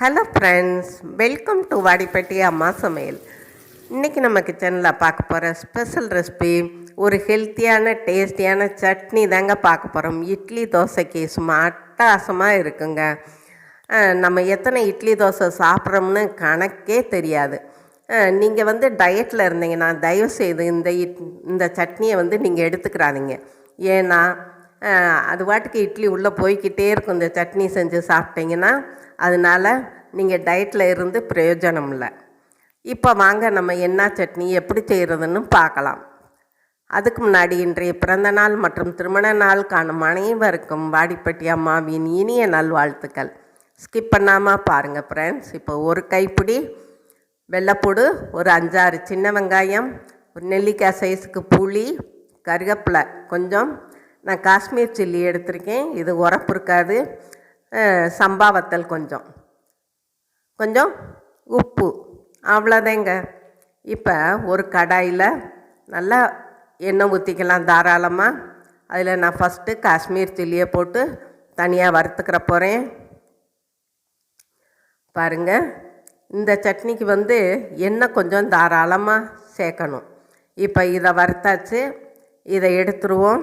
Hello friends welcome to Vadipatti அம்மா சமையல் இன்றைக்கி நம்ம கிச்சனில் பார்க்க போகிற ஸ்பெஷல் ரெசிபி ஒரு ஹெல்த்தியான டேஸ்டியான சட்னி தாங்க பார்க்க போகிறோம் இட்லி தோசைக்கு சும்மா அட்டகாசமாக இருக்குங்க. நம்ம எத்தனை இட்லி தோசை சாப்பிட்றோம்னு கணக்கே தெரியாது. நீங்கள் வந்து டயட்டில் இருந்தீங்கன்னா தயவு செய்து இந்த இட் இந்த சட்னியை வந்து நீங்கள் எடுத்துக்கிறாதீங்க. ஏன்னா அது வாட்டுக்கு இட்லி உள்ளே போய்க்கிட்டே இருக்கும். இந்த சட்னி செஞ்சு சாப்பிட்டீங்கன்னா அதனால நீங்கள் டயட்டில் இருந்து பிரயோஜனம் இல்லை. இப்போ வாங்க நம்ம என்ன சட்னி எப்படி செய்கிறதுன்னு பார்க்கலாம். அதுக்கு முன்னாடி இன்றைய பிறந்த நாள் மற்றும் திருமண நாள் காணும் அனைவருக்கும் வாடிப்பட்டி அம்மாவின் இனிய நல்வாழ்த்துக்கள். ஸ்கிப் பண்ணாமல் பாருங்கள் ஃப்ரெண்ட்ஸ் இப்போ ஒரு கைப்பிடி வெள்ளைப்பூடு ஒரு அஞ்சாறு சின்ன வெங்காயம் ஒரு நெல்லிக்காய் சைஸுக்கு புளி கருவேப்பிலை கொஞ்சம். நான் காஷ்மீர் சில்லி எடுத்திருக்கேன். இது உரப்பு இருக்காது. சம்பா வத்தல் கொஞ்சம். கொஞ்சம் உப்பு. அவ்வளோதாங்க. இப்போ ஒரு கடாயில் நல்லா எண்ணெய் ஊற்றிக்கலாம் தாராளமாக. அதில் நான் ஃபஸ்ட்டு காஷ்மீர் சில்லியை போட்டு தனியாக வறுத்துக்கிற போகிறேன். பாருங்க. இந்த சட்னிக்கு வந்து எண்ணெய் கொஞ்சம் தாராளமாக சேர்க்கணும். இப்போ இதை வறுத்தாச்சு. இதை எடுத்துருவோம்.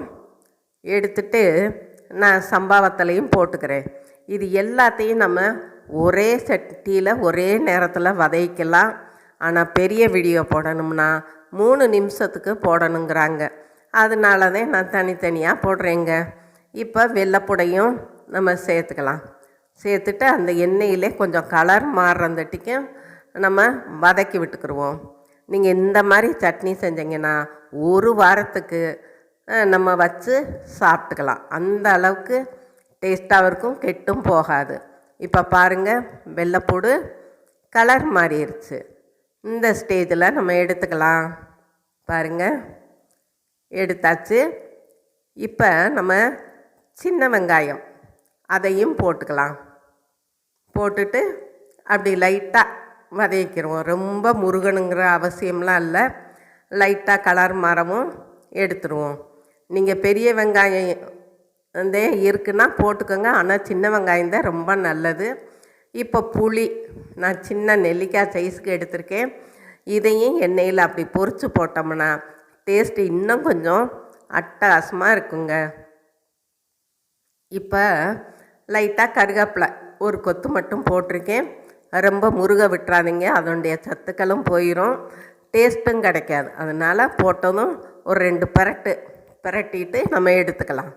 எடுத்துட்டு நான் சம்பாவத்தலையும் போட்டுக்கிறேன். இது எல்லாத்தையும் நம்ம ஒரே சட்டியில் ஒரே நேரத்தில் வதக்கலாம். ஆனால் பெரிய வீடியோ போடணும்னா மூணு நிமிஷத்துக்கு போடணுங்கிறாங்க. அதனால தான் நான் தனித்தனியாக போடுறேங்க. இப்போ வெள்ளைப்புடையும் நம்ம சேர்த்துக்கலாம். சேர்த்துட்டு அந்த எண்ணெயிலே கொஞ்சம் கலர் மாறுறந்தட்டிக்கும் நம்ம வதக்கி விட்டுக்குருவோம். நீங்கள் இந்த மாதிரி சட்னி செஞ்சீங்கன்னா ஒரு வாரத்துக்கு நம்ம வச்சு சாப்பிட்டுக்கலாம். அந்த அளவுக்கு டேஸ்ட்டாகவும் இருக்கும் கெட்டும் போகாது. இப்போ பாருங்கள் வெள்ளைப்பூடு கலர் மாறிடுச்சு இந்த ஸ்டேஜில் நம்ம எடுத்துக்கலாம். பாருங்கள் எடுத்தாச்சு. இப்போ நம்ம சின்ன வெங்காயம் அதையும் போட்டுக்கலாம். போட்டுட்டு அப்படி லைட்டாக வதக்கிடுவோம். ரொம்ப முருகனுங்கிற அவசியம்லாம் இல்லை. லைட்டாக கலர் மரமும் எடுத்துருவோம். நீங்கள் பெரிய வெங்காயம் வந்து இருக்குன்னா போட்டுக்கோங்க. ஆனால் சின்ன வெங்காயம் தான் ரொம்ப நல்லது. இப்போ புளி நான் சின்ன நெல்லிக்காய் சைஸ்க்கு எடுத்திருக்கேன். இதையும் எண்ணெயில் அப்படி பொறிச்சு போட்டோம்னா டேஸ்ட்டு இன்னும் கொஞ்சம் அட்டகாசமாக இருக்குங்க. இப்போ லைட்டாக கருகாப்பில் ஒரு கொத்து மட்டும் போட்டிருக்கேன். ரொம்ப முருக விட்டுறாதீங்க. அதனுடைய சத்துக்களும் போயிடும் டேஸ்ட்டும் கிடைக்காது. அதனால் போட்டதும் ஒரு ரெண்டு பரட்டு பிரட்டிட்டு நம்ம எடுத்துக்கலாம்.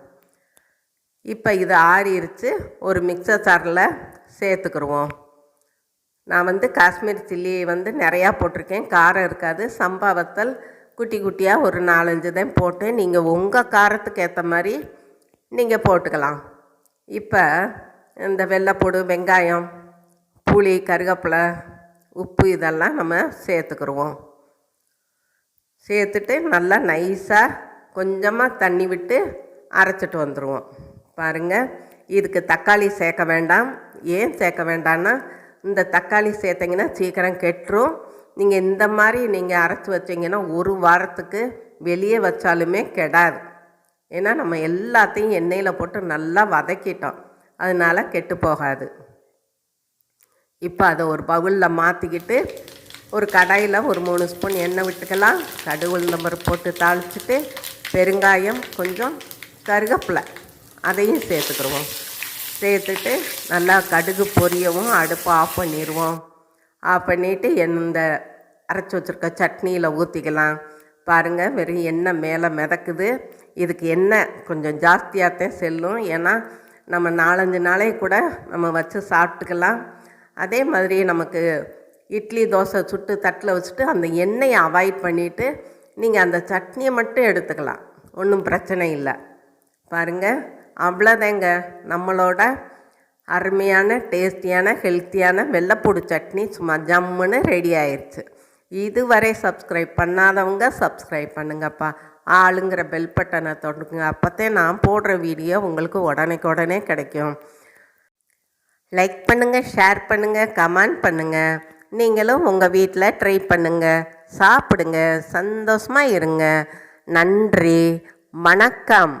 இப்போ இது ஆறிடுச்சு ஒரு மிக்சர் சாரில் சேர்த்துக்குருவோம். நான் வந்து காஷ்மீர் சில்லி வந்து நிறையா போட்டிருக்கேன். காரம் இருக்காது. சம்பா வத்தல் குட்டி குட்டியாக ஒரு நாலஞ்சு தான் போட்டு நீங்கள் உங்கள் காரத்துக்கு ஏற்ற மாதிரி நீங்கள் போட்டுக்கலாம். இப்போ இந்த வெள்ளைப்பூடு வெங்காயம் புளி கருவேப்பிலை உப்பு இதெல்லாம் நம்ம சேர்த்துக்குருவோம். சேர்த்துட்டு நல்லா நைஸாக கொஞ்சமாக தண்ணி விட்டு அரைச்சிட்டு வந்துடுவோம் பாருங்கள் இதுக்கு தக்காளி சேர்க்க வேண்டாம். ஏன் சேர்க்க வேண்டாம்னா இந்த தக்காளி சேர்த்திங்கன்னா சீக்கிரம் கெட்டுரும். நீங்கள் இந்த மாதிரி நீங்கள் அரைச்சி வச்சிங்கன்னா ஒரு வாரத்துக்கு வெளியே வச்சாலுமே கெடாது. ஏன்னா நம்ம எல்லாத்தையும் எண்ணெயில் போட்டு நல்லா வதக்கிட்டோம். அதனால கெட்டு போகாது. இப்போ அதை ஒரு பவுலில் மாற்றிக்கிட்டு ஒரு கடாயில் ஒரு மூணு ஸ்பூன் எண்ணெய் விட்டுக்கலாம். கடுகு உளுந்தம்பருப்பு போட்டு தாளிச்சிட்டு பெருங்காயம் கொஞ்சம் கருவேப்பிலை அதையும் சேர்த்துக்கிடுவோம். சேர்த்துட்டு நல்லா கடுகு பொரியவும் அடுப்பை ஆஃப் பண்ணிடுவோம். ஆஃப் பண்ணிவிட்டு இந்த அரைச்சி வச்சுருக்க சட்னியில் ஊற்றிக்கலாம் பாருங்கள் வெறும் எண்ணெய் மேலே மிதக்குது. இதுக்கு எண்ணெய் கொஞ்சம் ஜாஸ்தியாகத்தான் செல்லும். ஏன்னா நம்ம நாலஞ்சு நாளே கூட நம்ம வச்சு சாப்பிட்டுக்கலாம். அதே மாதிரி நமக்கு இட்லி தோசை சுட்டு தட்டில் வச்சுட்டு அந்த எண்ணெயை அவாய்ட் பண்ணிவிட்டு நீங்கள் அந்த சட்னியை மட்டும் எடுத்துக்கலாம். ஒன்றும் பிரச்சனை இல்லை. பாருங்கள் அவ்வளோதாங்க. நம்மளோட அருமையான டேஸ்டியான ஹெல்த்தியான வெள்ளைப்பூடு சட்னி சும்மா ஜம்முன்னு ரெடி ஆயிடுச்சு இதுவரை சப்ஸ்கிரைப் பண்ணாதவங்க சப்ஸ்கிரைப் பண்ணுங்கப்பா. ஆளுங்கிற பெல் பட்டனை தொடங்குங்க அப்போத்தே நான் போடுற வீடியோ உங்களுக்கு உடனேக்கு உடனே கிடைக்கும். லைக் பண்ணுங்கள் ஷேர் பண்ணுங்கள் கமெண்ட் பண்ணுங்கள் நீங்களும் உங்கள் வீட்டில் ட்ரை பண்ணுங்கள் சாப்பிடுங்க. சந்தோஷமாக இருங்க. நன்றி. வணக்கம்.